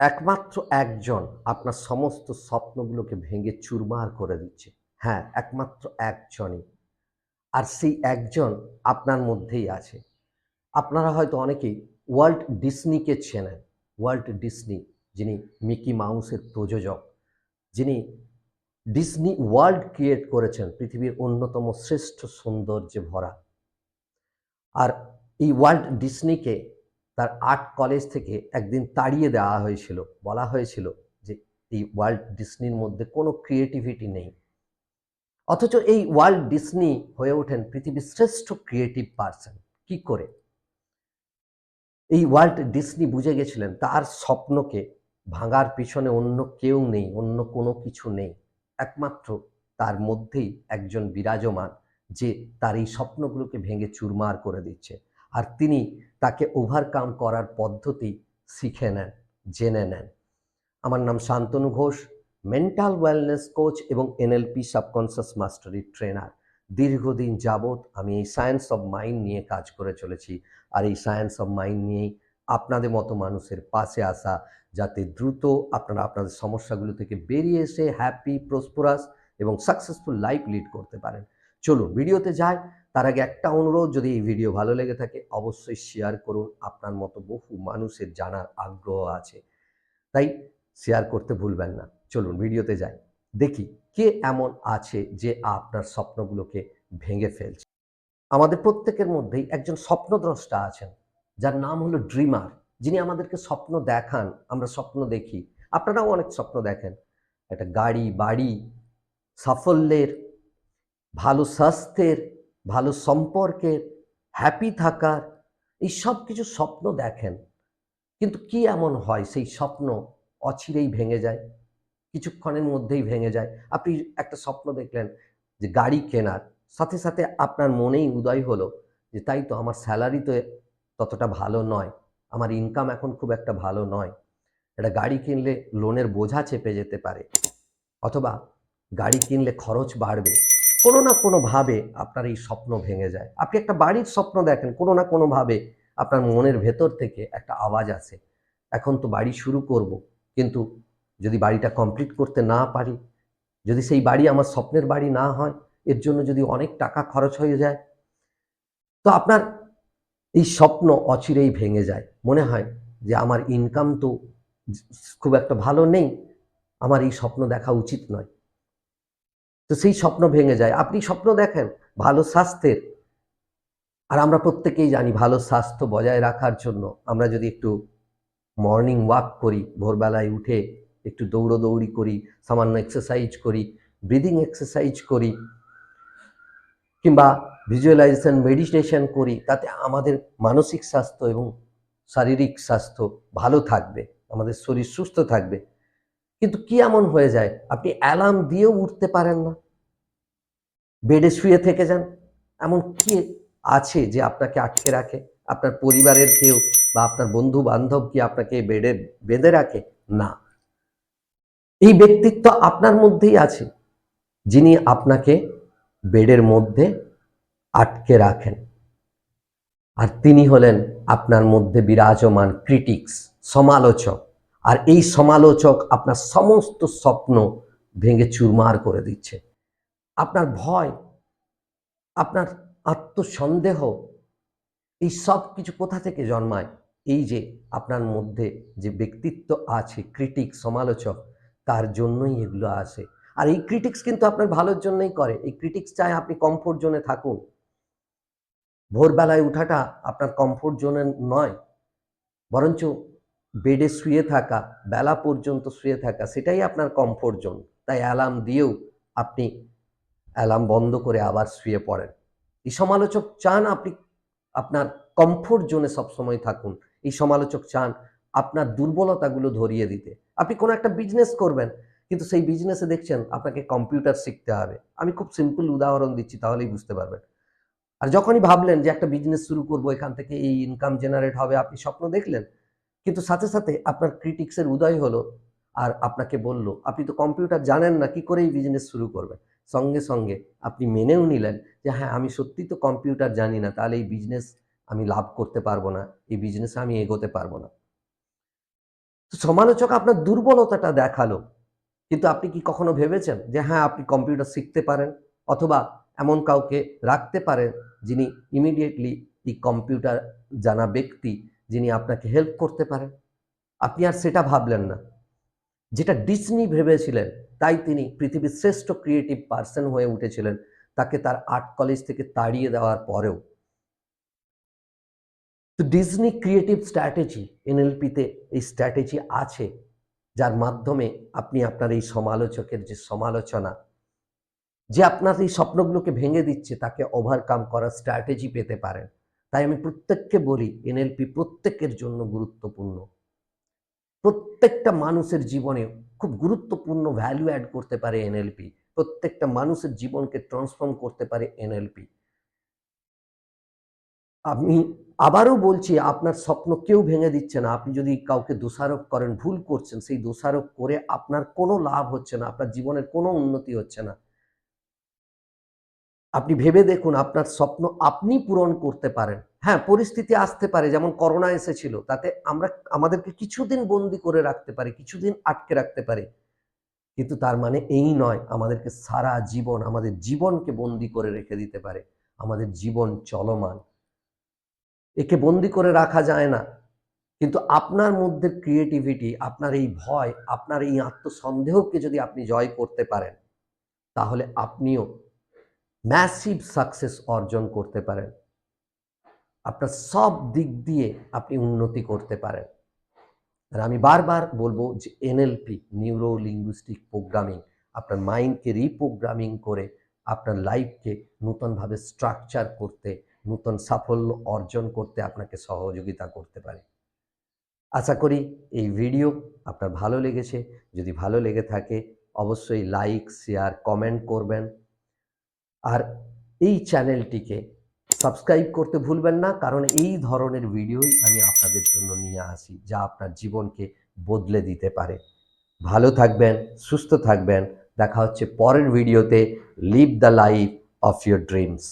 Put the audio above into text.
একমাত্র একজন আপনার সমস্ত স্বপ্নগুলোকে ভেঙে চুরমার করে দিচ্ছে। হ্যাঁ একমাত্র একজনই। আর সেই একজন আপনার মধ্যেই আছে। আপনারা হয়তো অনেকেই ওয়ার্ল্ড ডিসনিকে চেনেন। ওয়ার্ল্ড ডিসনি, যিনি মিকি মাউসের প্রযোজক, যিনি ডিসনি ওয়ার্ল্ড ক্রিয়েট করেছেন পৃথিবীর অন্যতম শ্রেষ্ঠ সৌন্দর্যে ভরা। আর এই ওয়ার্ল্ড ডিসনিকে তার আর্ট কলেজ থেকে একদিন তাড়িয়ে দেওয়া হয়েছিল, বলা হয়েছিল যে এই ওয়ার্ল্ড ডিসনির মধ্যে কোনো ক্রিয়েটিভিটি নেই। অথচ এই ওয়ার্ল্ড ডিসনি হয়ে ওঠেন পৃথিবীর শ্রেষ্ঠ ক্রিয়েটিভ পার্সন। কি করে? এই ওয়ার্ল্ড ডিসনি বুঝে গেছিলেন তার স্বপ্নকে ভাঙার পিছনে অন্য কেউ নেই, অন্য কোনো কিছু নেই। একমাত্র তার মধ্যেই একজন বিরাজমান যে তার এই স্বপ্নগুলোকে ভেঙে চুরমার করে দিচ্ছে। আর তিনি তাকে ওভারকাম করার পদ্ধতি শিখে নেন, জেনে নেন। আমার নাম Shantanu Ghosh mental wellness coach এবং এনএলপি সাবকনসিয়াস মাস্টারি ট্রেনার দীর্ঘদিন যাবৎ আমি এই সায়েন্স অফ মাইন্ড নিয়ে কাজ করে চলেছি আর এই সায়েন্স অফ মাইন্ড নিয়েই আপনাদের মতো মানুষের পাশে আসা যাতে দ্রুত আপনারা আপনাদের সমস্যাগুলো থেকে বেরিয়ে এসে হ্যাপি প্রসপোরাস এবং সাকসেসফুল লাইফ লিড করতে পারেন। চলুন ভিডিওতে যাই। তার আগে একটা অনুরোধ, যদি এই ভিডিও ভালো লেগে থাকে, অবশ্যই শেয়ার করুন। আপনার মতো বহু মানুষের জানার আগ্রহ আছে। তাই শেয়ার করতে ভুলবেন না। চলুন ভিডিওতে যাই। দেখি কে এমন আছে যে আপনার স্বপ্নগুলোকে ভেঙে ফেলছে। আমাদের প্রত্যেকের মধ্যেই একজন স্বপ্নদ্রষ্টা আছেন। যার নাম হলো ড্রিমার। যিনি আমাদেরকে স্বপ্ন দেখান, আমরা স্বপ্ন দেখি। আপনারাও অনেক স্বপ্ন দেখেন। একটা গাড়ি, বাড়ি, সাফল্যের ভালো স্বাস্থ্যের, ভালো সম্পর্কের হ্যাপি থাকার, এই সব কিছু স্বপ্ন দেখেন। কিন্তু কি এমন হয় সেই স্বপ্ন অচিরেই ভেঙে যায়? কিছুক্ষণের মধ্যেই ভেঙে যায়। আপনি একটা স্বপ্ন দেখলেন যে গাড়ি কেনার, সাথে সাথে আপনার মনেই উদয় হলো যে তাই তো আমার স্যালারি তো ততটা ভালো নয়, আমার ইনকাম এখন খুব একটা ভালো নয়। একটা গাড়ি কিনলে লোনের বোঝা চেপে যেতে পারে, অথবা গাড়ি কিনলে খরচ বাড়বে। কোনো না কোনোভাবে আপনার এই স্বপ্ন ভেঙে যায়। আপনি একটা বাড়ির স্বপ্ন দেখেন, কোনো না কোনোভাবে আপনার মনের ভেতর থেকে একটা আওয়াজ আসে, এখন তো বাড়ি শুরু করব, কিন্তু যদি বাড়িটা কমপ্লিট করতে না পারি, যদি সেই বাড়ি আমার স্বপ্নের বাড়ি না হয়, এর জন্য যদি অনেক টাকা খরচ হয়ে যায়, তো আপনার এই স্বপ্ন অচিরেই ভেঙে যায়। মনে হয় যে আমার ইনকাম তো খুব একটা ভালো নেই, আমার এই স্বপ্ন দেখা উচিত নয়। তো সেই স্বপ্ন ভেঙে যায়। আপনি স্বপ্ন দেখেন, ভালো স্বাস্থ্যের। আর আমরা প্রত্যেকেই জানি ভালো স্বাস্থ্য বজায় রাখার জন্য আমরা যদি একটু মর্নিং ওয়াক করি, ভোরবেলায় উঠে একটু দৌড়োদৌড়ি করি, সামান্য এক্সারসাইজ করি ব্রিদিং এক্সারসাইজ করি, কিংবা ভিজুয়ালাইজেশন মেডিটেশন করি, তাতে আমাদের মানসিক স্বাস্থ্য এবং শারীরিক স্বাস্থ্য ভালো থাকবে, আমাদের শরীর সুস্থ থাকবে। কিন্তু কি এমন হয়ে যায়? আপনি অ্যালার্ম দিয়েও উঠতে পারেন না। বেডে শুয়ে থেকে যান। এমন কি আছে যে আপনাকে আটকে রাখে? আপনার পরিবারের কেউ বা আপনার বন্ধু বান্ধব কি আপনাকে বেডে বেঁধে রাখে? না। এই ব্যক্তিত্ব আপনার মধ্যেই আছে, যিনি আপনাকে বেডের মধ্যে আটকে রাখেন। আর তিনি হলেন আপনার মধ্যে বিরাজমান ক্রিটিক্স সমালোচক। আর এই সমালোচক আপনার সমস্ত স্বপ্ন ভেঙে চুরমার করে দিচ্ছে। আপনার ভয়, আপনার আত্মসন্দেহ, এই সব কিছু কোথা থেকে জন্মায়? এই যে আপনার মধ্যে যে ব্যক্তিত্ব আছে ক্রিটিক সমালোচক, তার জন্যই এগুলো আসে। আর এই ক্রিটিক্স কিন্তু আপনার ভালোর জন্যই করে। এই ক্রিটিক্স চায় আপনি কমফোর্ট জোনে থাকুন। ভোরবেলায় উঠাটা আপনার কমফোর্ট জোনে নয়, বরঞ্চ বেডে শুয়ে থাকা, বেলা পর্যন্ত শুয়ে থাকা, সেটাই আপনার কমফোর্ট জোন তাই অ্যালার্ম দিয়েও আপনি অ্যালার্ম বন্ধ করে আবার শুয়ে পড়েন। এই সমালোচক চান আপনি, আপনার কমফোর্ট জোনে সবসময় থাকুন। এই সমালোচক চান আপনার দুর্বলতাগুলো ধরিয়ে দিতে। আপনি কোনো একটা বিজনেস করবেন, কিন্তু সেই বিজনেসে দেখছেন আপনাকে কম্পিউটার শিখতে হবে। আমি খুব সিম্পল উদাহরণ দিচ্ছি, তাহলেই বুঝতে পারবেন। আর যখনই ভাবলেন যে একটা বিজনেস শুরু করব, এখান থেকে এই ইনকাম জেনারেট হবে, আপনি স্বপ্ন দেখলেন কিন্তু সাথে সাথে আপনার ক্রিটিক্সের উদয় হলো আর আপনাকে বলল, আপনি তো কম্পিউটার জানেন না, কি করে এই বিজনেস শুরু করবেন? সঙ্গে সঙ্গে আপনি মেনেও নিলেন যে হ্যাঁ আমি সত্যি তো কম্পিউটার জানি না, তাহলে এই বিজনেস আমি লাভ করতে পারব না, এই বিজনেসে আমি এগোতে পারব না। তো সমালোচক আপনার দুর্বলতাটা দেখাল, কিন্তু আপনি কি কখনো ভেবেছেন যে হ্যাঁ আপনি কম্পিউটার শিখতে পারেন? অথবা এমন কাউকে রাখতে পারেন যিনি ইমিডিয়েটলি এই কম্পিউটার জানা ব্যক্তি যিনি আপনাকে হেল্প করতে পারেন। আপনি আর সেটা ভাবলেন না। যেটা ডিসনি ভেবেছিলেন, তাই তিনি পৃথিবীর শ্রেষ্ঠ ক্রিয়েটিভ পার্সন হয়ে উঠেছিলেন, তাকে তার আর্ট কলেজ থেকে তাড়িয়ে দেওয়ার পরেও। তো ডিজনি ক্রিয়েটিভ স্ট্র্যাটেজি এনএলপিতে এই স্ট্র্যাটেজি আছে, যার মাধ্যমে আপনি আপনার এই সমালোচকের যে সমালোচনা, যে আপনার এই স্বপ্নগুলোকে ভেঙে দিচ্ছে, তাকে ওভারকাম করার স্ট্র্যাটেজি পেতে পারেন। তাই আমি প্রত্যেককে বলি, এনএলপি প্রত্যেকের জন্য গুরুত্বপূর্ণ। প্রত্যেকটা মানুষের জীবনে খুব গুরুত্বপূর্ণ ভ্যালু অ্যাড করতে পারে এনএলপি। প্রত্যেকটা মানুষের জীবনকে ট্রান্সফর্ম করতে পারে এনএলপি। আমি আবারও বলছি, আপনার স্বপ্ন কেউ ভেঙে দিচ্ছে না। আপনি যদি কাউকে দোষারোপ করেন, ভুল করছেন, সেই দোষারোপ করে আপনার কোনো লাভ হচ্ছে না, আপনার জীবনের কোনো উন্নতি হচ্ছে না। আপনি ভেবে দেখুন আপনার স্বপ্ন আপনি পূরণ করতে পারেন। হ্যাঁ পরিস্থিতি আসতে পারে, যেমন করোনা এসেছিল, তাতে আমরা আমাদেরকে কিছুদিন বন্দি করে রাখতে পারে, কিছুদিন আটকে রাখতে পারি। কিন্তু তার মানে এই নয়, আমাদেরকে সারা জীবন, আমাদের জীবনকে বন্দি করে রেখে দিতে পারে। আমাদের জীবন চলমান। একে বন্দি করে রাখা যায় না। কিন্তু আপনার মধ্যে ক্রিয়েটিভিটি আপনার এই ভয়, আপনার এই আত্মসন্দেহকে যদি আপনি জয় করতে পারেন, তাহলে আপনিও ম্যাসিভ সাকসেস অর্জন করতে পারেন। আপনার সব দিক দিয়ে আপনি উন্নতি করতে পারেন। আর আমি বারবার বলব যে এনএলপি নিউরো লিঙ্গুইস্টিক প্রোগ্রামিং আপনার মাইন্ডকে রিপ্রোগ্রামিং করে আপনার লাইফকে নূতনভাবে স্ট্রাকচার করতে, নূতন সাফল্য অর্জন করতে আপনাকে সহযোগিতা করতে পারে। আশা করি এই ভিডিও আপনার ভালো লেগেছে। যদি ভালো লেগে থাকে, অবশ্যই লাইক শেয়ার কমেন্ট করবেন। আর এই চ্যানেলটিকে সাবস্ক্রাইব করতে ভুলবেন না, কারণ এই ধরনের ভিডিওই আমি আপনাদের জন্য নিয়ে আসি, যা আপনার জীবনকে বদলে দিতে পারে। ভালো থাকবেন, সুস্থ থাকবেন, দেখা হচ্ছে পরের ভিডিওতে live the life of your dreams